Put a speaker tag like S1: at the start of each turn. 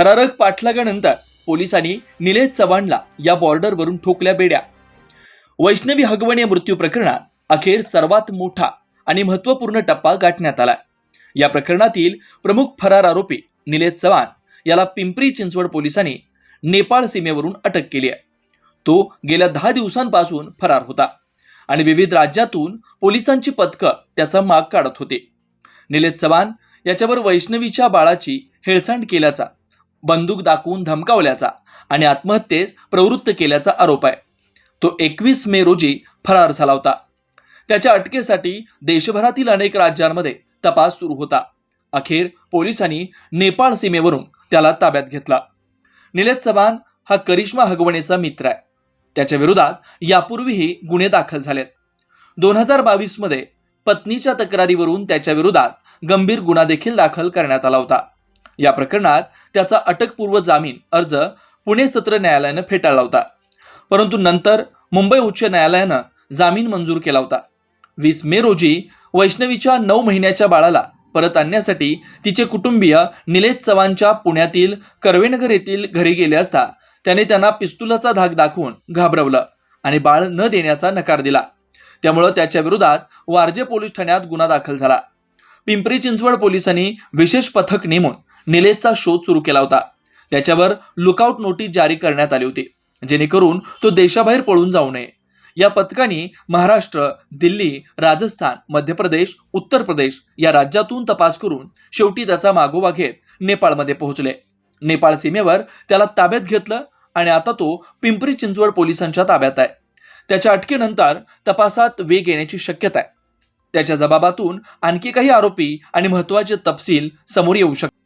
S1: थरारक पाठलागानंतर पोलिसांनी निलेश चव्हाणला या बॉर्डरवरून ठोकल्या बेड्या. वैष्णवी हगवणे मृत्यू प्रकरणात अखेर सर्वात मोठा आणि महत्त्वपूर्ण टप्पा गाठण्यात आला या प्रकरणातील प्रमुख फरार आरोपी निलेश चव्हाण याला पिंपरी चिंचवड पोलिसांनी नेपाळ सीमेवरून अटक केली आहे. तो गेल्या दहा दिवसांपासून फरार होता आणि विविध राज्यातून पोलिसांची पथकं त्याचा माग काढत होते. निलेश चव्हाण याच्यावर वैष्णवीच्या बाळाची हेळसांड केल्याचा बंदूक दाखवून धमकावल्याचा आणि आत्महत्येस प्रवृत्त केल्याचा आरोप आहे. तो एकवीस मे रोजी फरार झाला होता. त्याच्या अटकेसाठी देशभरातील अनेक राज्यांमध्ये तपास सुरू होता. अखेर पोलिसांनी नेपाळ सीमेवरून त्याला ताब्यात घेतला. निलेश चव्हाण हा करिश्मा हगवणेचा मित्र आहे. त्याच्या विरोधात यापूर्वीही गुन्हे दाखल झालेत. दोन हजार बावीसमध्ये पत्नीच्या तक्रारीवरून त्याच्या विरोधात गंभीर गुन्हा देखील दाखल करण्यात आला होता. या प्रकरणात त्याचा अटकपूर्व जामीन अर्ज पुणे सत्र न्यायालयानं फेटाळला होता. परंतु नंतर मुंबई उच्च न्यायालयानं जामीन मंजूर केला होता. वीस मे रोजी वैष्णवीच्या नऊ महिन्याच्या बाळाला परत आणण्यासाठी तिचे कुटुंबीय निलेश चव्हाणच्या पुण्यातील कर्वेनगर येथील घरी गेले असता त्याने त्यांना पिस्तुलाचा धाक दाखवून घाबरवलं आणि बाळ न देण्याचा नकार दिला. त्यामुळं त्याच्या विरोधात वारजे पोलीस ठाण्यात गुन्हा दाखल झाला. पिंपरी चिंचवड पोलिसांनी विशेष पथक नेमून निलेशचा शोध सुरू केला होता. त्याच्यावर लुकआउट नोटीस जारी करण्यात आली होती. जेणेकरून तो देशाबाहेर पळून जाऊ नये. या पथकाने महाराष्ट्र दिल्ली राजस्थान मध्य प्रदेश उत्तर प्रदेश या राज्यातून तपास करून शेवटी त्याचा मागोवा घेत नेपाळमध्ये पोहोचले. नेपाळ सीमेवर त्याला ताब्यात घेतलं आणि आता तो पिंपरी चिंचवड पोलिसांच्या ताब्यात आहे. त्याच्या अटकेनंतर तपासात वेग येण्याची शक्यता आहे. त्याच्या जबाबातून आणखी काही आरोपी आणि महत्त्वाचे तपशील समोर येऊ शकतात.